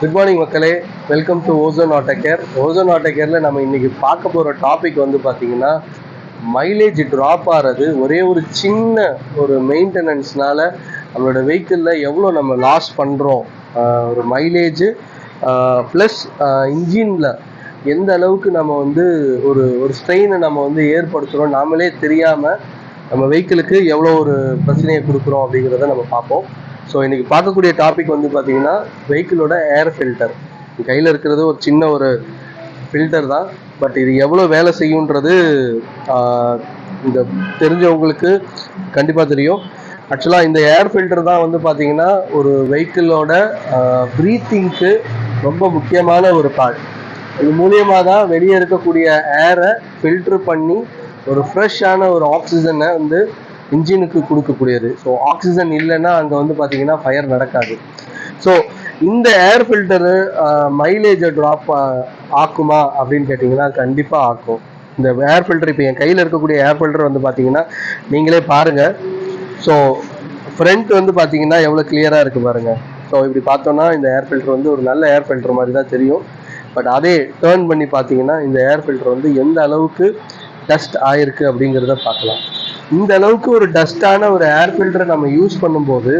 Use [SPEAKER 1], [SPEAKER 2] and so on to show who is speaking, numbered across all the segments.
[SPEAKER 1] Good morning மக்களே. Welcome to ozone Autocare ozone ஆட்டோகேரில் நம்ம இன்னைக்கு பார்க்க போகிற டாபிக் வந்து பார்த்தீங்கன்னா மைலேஜ் ட்ராப் ஆகிறது ஒரே ஒரு சின்ன ஒரு மெயின்டெனன்ஸ்னால நம்மளோட வெஹிக்கிளில் எவ்வளோ நம்ம லாஸ் பண்ணுறோம் ஒரு மைலேஜ் ப்ளஸ் இன்ஜினில் எந்த அளவுக்கு நம்ம வந்து ஒரு ஒரு ஸ்ட்ரெயினை நம்ம வந்து ஏற்படுத்துகிறோம் நாமளே தெரியாமல் நம்ம வெஹிக்கிளுக்கு எவ்வளோ ஒரு பிரச்சனையை கொடுக்குறோம் அப்படிங்கிறத நம்ம பார்ப்போம். ஸோ இன்றைக்கி பார்க்கக்கூடிய டாபிக் வந்து பார்த்தீங்கன்னா வெஹிக்கிளோட ஏர் ஃபில்டர் கையில் இருக்கிறது ஒரு சின்ன ஒரு ஃபில்டர் தான். பட் இது எவ்வளோ வேலை செய்யுன்றது இந்த தெரிஞ்சவங்களுக்கு கண்டிப்பாக தெரியும். ஆக்சுவலாக இந்த ஏர் ஃபில்டர் தான் வந்து பார்த்தீங்கன்னா ஒரு வெஹிக்கிளோட ப்ரீத்திங்க்கு ரொம்ப முக்கியமான ஒரு பார்ட் இது மூலியமாக தான் வெளியே இருக்கக்கூடிய ஏரை ஃபில்டர் பண்ணி ஒரு ஃப்ரெஷ்ஷான ஒரு ஆக்சிஜனை வந்து இன்ஜினுக்கு கொடுக்கக்கூடியது. ஸோ ஆக்சிஜன் இல்லைன்னா அங்கே வந்து பார்த்தீங்கன்னா ஃபயர் நடக்காது. ஸோ இந்த ஏர் ஃபில்டரு மைலேஜை ட்ராப் ஆக்குமா அப்படின்னு கேட்டிங்கன்னா கண்டிப்பாக ஆக்கும். இந்த ஏர் ஃபில்டர் இப்போ என் கையில் இருக்கக்கூடிய ஏர் ஃபில்டர் வந்து பார்த்தீங்கன்னா நீங்களே பாருங்கள் ஸோ ஃப்ரண்ட் வந்து பார்த்தீங்கன்னா எவ்வளோ கிளியராக இருக்குது பாருங்கள் ஸோ இப்படி பார்த்தோன்னா இந்த ஏர் ஃபில்டர் வந்து ஒரு நல்ல ஏர் ஃபில்டர் மாதிரி தான் தெரியும். பட் அதே டேர்ன் பண்ணி பார்த்தீங்கன்னா இந்த ஏர் ஃபில்டர் வந்து எந்த அளவுக்கு டஸ்ட் ஆயிருக்கு அப்படிங்கிறத பார்க்கலாம். இந்த அளவுக்கு ஒரு டஸ்டான ஒரு ஏர் ஃபில்டரை நம்ம யூஸ் பண்ணும்போது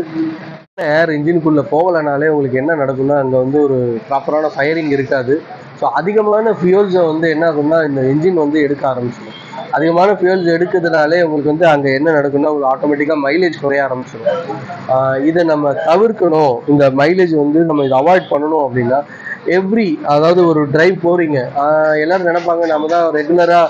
[SPEAKER 1] ஏர் இன்ஜினுக்குள்ளே போகலைனாலே உங்களுக்கு என்ன நடக்கும்னா அங்கே வந்து ஒரு ப்ராப்பரான ஃபயரிங் இருக்காது. ஸோ அதிகமான ஃபியூல்ஸை வந்து என்ன ஆகும்னா இந்த இன்ஜின் வந்து எடுக்க ஆரம்பிச்சிடும். அதிகமான ஃபியூல்ஸ் எடுக்கிறதுனாலே உங்களுக்கு வந்து அங்கே என்ன நடக்கும்னா உங்களுக்கு ஆட்டோமேட்டிக்காக மைலேஜ் குறைய ஆரம்பிச்சிடும். இதை நம்ம தவிர்க்கணும். இந்த மைலேஜ் வந்து நம்ம இதை அவாய்ட் பண்ணணும் அப்படின்னா எவ்ரி அதாவது ஒரு டிரைவ் போகிறீங்க எல்லாரும் நினைப்பாங்க நம்ம தான் ரெகுலராக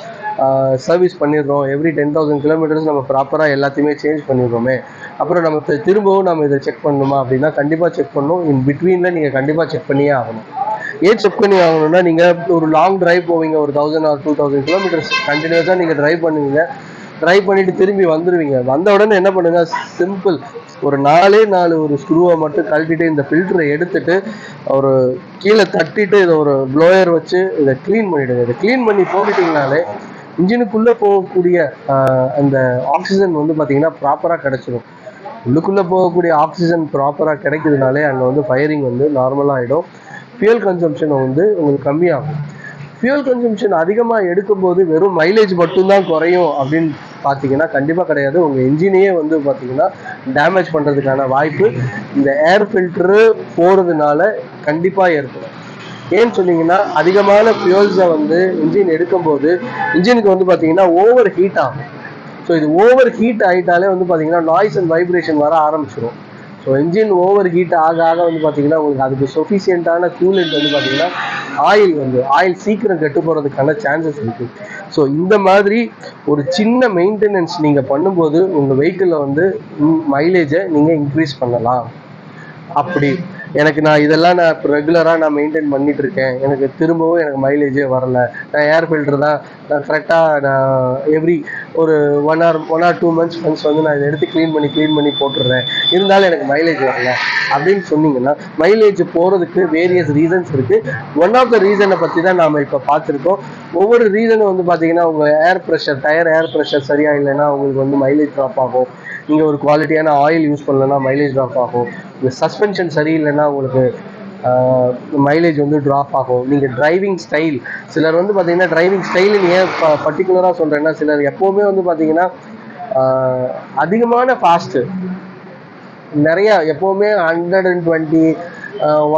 [SPEAKER 1] சர்வீஸ் பண்ணிடுறோம். எவ்ரி டென் தௌசண்ட் கிலோமீட்டர்ஸ் நம்ம ப்ராப்பராக எல்லாத்தையுமே சேஞ்ச் பண்ணிடுறோமே. அப்புறம் நம்ம திரும்பவும் நம்ம இதை செக் பண்ணணுமா அப்படின்னா கண்டிப்பாக செக் பண்ணணும். இன் பிட்வீனில் நீங்கள் கண்டிப்பாக செக் பண்ணியே ஆகணும். ஏன் செக் பண்ணி ஆகணும்னா நீங்கள் ஒரு லாங் டிரைவ் போவீங்க. ஒரு thousand or two thousand kilometers கண்டினியூஸாக நீங்கள் டிரைவ் பண்ணுவீங்க. ட்ரை பண்ணிட்டு திரும்பி வந்துடுவீங்க வந்த உடனே என்ன பண்ணுங்க? சிம்பிள் ஒரு நாலே நாலு ஒரு ஸ்க்ரூவை மட்டும் கழட்டிட்டு இந்த ஃபில்டரை எடுத்துட்டு ஒரு கீழே தட்டிட்டு இதை ஒரு ப்ளோயர் வச்சு இதை க்ளீன் பண்ணிவிடுங்க இதை க்ளீன் பண்ணி போட்டுட்டீங்கனாலே இன்ஜினுக்குள்ளே போகக்கூடிய அந்த ஆக்சிஜன் வந்து பார்த்திங்கன்னா ப்ராப்பராக கிடைச்சிடும் உள்ளுக்குள்ளே போகக்கூடிய ஆக்சிஜன் ப்ராப்பராக கிடைக்கிறதுனாலே அங்கே வந்து ஃபயரிங் வந்து நார்மலாக ஆகிடும் ஃபியூல் கன்சம்ஷனை வந்து உங்களுக்கு கம்மியாகும். ஃபியூல் கன்சம்ஷன் அதிகமாக எடுக்கும்போது வெறும் மைலேஜ் மட்டும்தான் குறையும் அப்படின்னு பார்த்தீங்கன்னா கண்டிப்பாக கிடையாது. உங்கள் இன்ஜினையே வந்து பார்த்தீங்கன்னா டேமேஜ் பண்ணுறதுக்கான வாய்ப்பு. இந்த ஏர் ஃபில்டரு போகிறதுனால கண்டிப்பாக ஏற்படும். ஏன்னு சொன்னீங்கன்னா அதிகமான ஃபியூல்ஸை வந்து இன்ஜின் எடுக்கும்போது இன்ஜினுக்கு வந்து பார்த்தீங்கன்னா ஓவர் ஹீட் ஆகும். ஸோ இது ஓவர் ஹீட் ஆகிட்டாலே வந்து பார்த்தீங்கன்னா நாய்ஸ் அண்ட் வைப்ரேஷன் வர ஆரம்பிச்சிடும் ஸோ இன்ஜின் ஓவர் ஹீட் ஆக ஆக வந்து பார்த்தீங்கன்னா உங்களுக்கு அதுக்கு சொஃபிஷியண்ட்டான கூலண்ட் வந்து பார்த்தீங்கன்னா ஆயில் வந்து ஆயில் சீக்கிரம் கெட்டு போகிறதுக்கான சான்சஸ் இருக்கு. ஸோ இந்த மாதிரி ஒரு சின்ன மெயின்டெனன்ஸ் நீங்கள் பண்ணும்போது உங்கள் வெஹிக்கிளில் வந்து மைலேஜை நீங்கள் இன்க்ரீஸ் பண்ணலாம். அப்படி. எனக்கு நான் இதெல்லாம் நான் இப்போ ரெகுலராக நான் மெயின்டைன் பண்ணிட்டு இருக்கேன். எனக்கு திரும்பவும் எனக்கு மைலேஜே வரல. நான் ஏர் ஃபில்டர் தான். நான் கரெக்டாக நான் எவ்ரி ஒரு one or one or two months once வந்து நான் இதை எடுத்து க்ளீன் பண்ணி க்ளீன் பண்ணி போட்டுடுறேன். இருந்தாலும் எனக்கு மைலேஜ் வரல. அப்படின்னு சொன்னீங்கன்னா மைலேஜ் போகிறதுக்கு வேரியஸ் ரீசன்ஸ் இருக்குது ஒன் ஆஃப் த ரீசனை பற்றி தான் நாம் இப்போ பார்த்துருக்கோம். ஒவ்வொரு ரீசனும் வந்து பார்த்தீங்கன்னா உங்கள் air pressure tyre air pressure சரியாக இல்லைன்னா உங்களுக்கு வந்து மைலேஜ் ட்ராப் ஆகும். நீங்கள் ஒரு குவாலிட்டியான ஆயில் யூஸ் பண்ணலன்னா மைலேஜ் ட்ராப் ஆகும். இந்த சஸ்பென்ஷன் சரியில்லைன்னா உங்களுக்கு மைலேஜ் வந்து ட்ராப் ஆகும். நீங்கள் டிரைவிங் ஸ்டைல் சிலர் வந்து பார்த்தீங்கன்னா டிரைவிங் ஸ்டைல் ஏன் பர்டிகுலராக சொல்கிறேன்னா சிலர் எப்போவுமே வந்து பார்த்தீங்கன்னா அதிகமான ஃபாஸ்ட்டு நிறைய எப்போவுமே hundred and twenty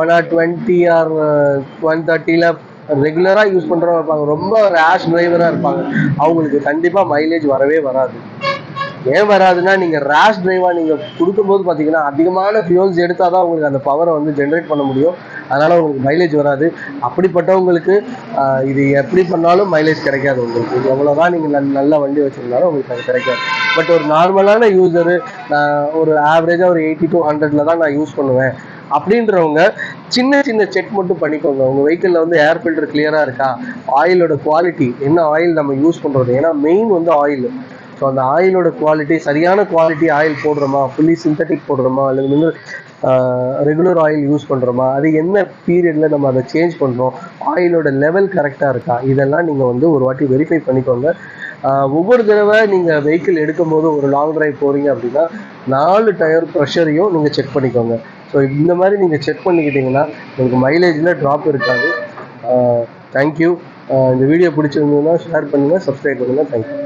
[SPEAKER 1] one or twenty or one தேர்ட்டியில் ரெகுலராக யூஸ் பண்ணுறவங்க இருப்பாங்க. ரொம்ப ரேஷ் டிரைவராக இருப்பாங்க. அவங்களுக்கு கண்டிப்பாக மைலேஜ் வரவே வராது. ஏன் வராதுன்னா நீங்கள் ரேஷ் டிரைவாக நீங்கள் கொடுக்கும்போது பார்த்தீங்கன்னா அதிகமான ஃபியூல்ஸ் எடுத்தால் தான் உங்களுக்கு அந்த பவரை வந்து ஜென்ரேட் பண்ண முடியும். அதனால் உங்களுக்கு மைலேஜ் வராது. அப்படிப்பட்டவங்களுக்கு இது எப்படி பண்ணாலும் மைலேஜ் கிடைக்காது உங்களுக்கு. எவ்வளோ தான் நீங்கள் நல்ல வண்டி வச்சுருந்தாலும் உங்களுக்கு அது கிடைக்காது. பட் ஒரு நார்மலான யூசரு நான் ஒரு ஆவரேஜாக ஒரு எயிட்டி டு ஹண்ட்ரட்ல தான் நான் யூஸ் பண்ணுவேன். அப்படின்றவங்க சின்ன சின்ன செக் மட்டும் பண்ணிக்கோங்க. உங்கள் வெஹிக்கிளில் வந்து ஏர் ஃபில்டர் கிளியராக இருக்கா? ஆயிலோட குவாலிட்டி என்ன ஆயில் நம்ம யூஸ் பண்ணுறது ஏன்னா மெயின் வந்து ஆயில் ஸோ அந்த ஆயிலோட குவாலிட்டி சரியான குவாலிட்டி ஆயில் போடுறோமா? ஃபுல்லி சிந்தட்டிக் போடுறோமா? அல்லது வந்து ரெகுலர் ஆயில் யூஸ் பண்ணுறோமா அது என்ன பீரியடில் நம்ம அதை சேஞ்ச் பண்ணுறோம் ஆயிலோட லெவல் கரெக்டாக இருக்கா? இதெல்லாம் நீங்கள் வந்து ஒரு வாட்டி வெரிஃபை பண்ணிக்கோங்க. ஒவ்வொரு தடவை நீங்கள் வெஹிக்கிள் எடுக்கும்போது ஒரு லாங் டிரைவ் போகிறீங்க அப்படின்னா நாலு டயர் ப்ரெஷரையும் நீங்கள் செக் பண்ணிக்கோங்க. ஸோ இந்த மாதிரி நீங்கள் செக் பண்ணிக்கிட்டீங்கன்னா உங்களுக்கு மைலேஜில் ட்ராப் இருக்காது. தேங்க்யூ இந்த வீடியோ பிடிச்சிருந்ததுன்னா ஷேர் பண்ணுங்கள் சப்ஸ்கிரைப் பண்ணுங்கள் தேங்க்யூ